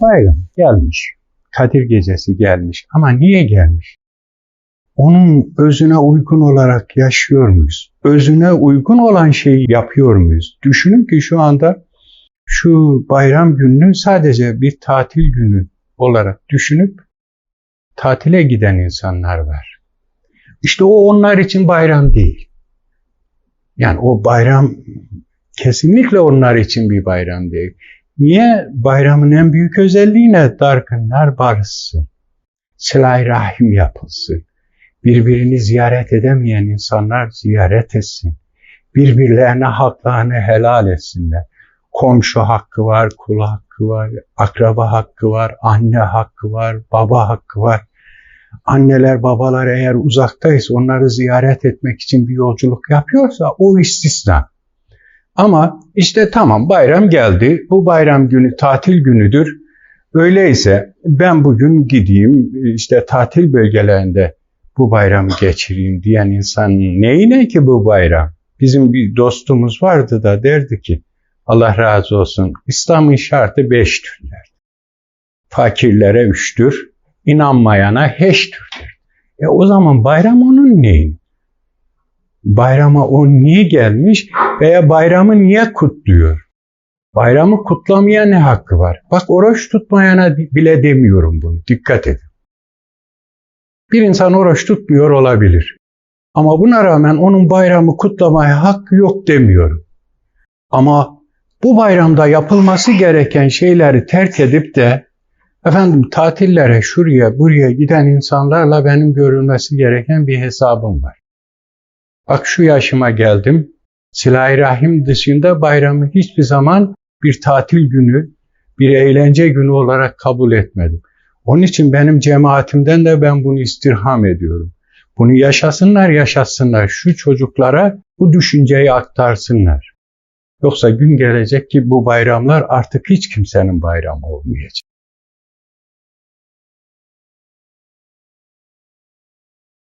Bayram gelmiş. Kadir gecesi gelmiş. Ama niye gelmiş? Onun özüne uygun olarak yaşıyor muyuz? Özüne uygun olan şeyi yapıyor muyuz? Düşünün ki şu anda şu bayram gününü sadece bir tatil günü olarak düşünüp tatile giden insanlar var. İşte o onlar için bayram değil. Yani o bayram kesinlikle onlar için bir bayram değil. Niye? Bayramın en büyük özelliği ne? Dargınlar barışsın. Sıla-i rahim yapılsın. Birbirini ziyaret edemeyen insanlar ziyaret etsin. Birbirlerine haklarını helal etsinler. Komşu hakkı var, kul hakkı var, akraba hakkı var, anne hakkı var, baba hakkı var. Anneler, babalar eğer uzaktaysa onları ziyaret etmek için bir yolculuk yapıyorsa o istisna. Ama işte tamam bayram geldi. Bu bayram günü tatil günüdür. Öyleyse ben bugün gideyim işte tatil bölgelerinde bu bayramı geçireyim diyen insan neyine ki bu bayram? Bizim bir dostumuz vardı da derdi ki Allah razı olsun İslam'ın şartı beştir derdi. Fakirlere üçtür, inanmayana heştir derdi. E o zaman bayram onun neyin? Bayrama o niye gelmiş veya bayramı niye kutluyor? Bayramı kutlamaya ne hakkı var? Bak oruç tutmayana bile demiyorum bunu. Dikkat edin. Bir insan oruç tutmuyor olabilir. Ama buna rağmen onun bayramı kutlamaya hakkı yok demiyorum. Ama bu bayramda yapılması gereken şeyleri terk edip de efendim tatillere şuraya buraya giden insanlarla benim görülmesi gereken bir hesabım var. Bak şu yaşıma geldim. Silah-i Rahim dışında bayramı hiçbir zaman bir tatil günü, bir eğlence günü olarak kabul etmedim. Onun için benim cemaatimden de ben bunu istirham ediyorum. Bunu yaşasınlar, yaşasınlar. Şu çocuklara bu düşünceyi aktarsınlar. Yoksa gün gelecek ki bu bayramlar artık hiç kimsenin bayramı olmayacak.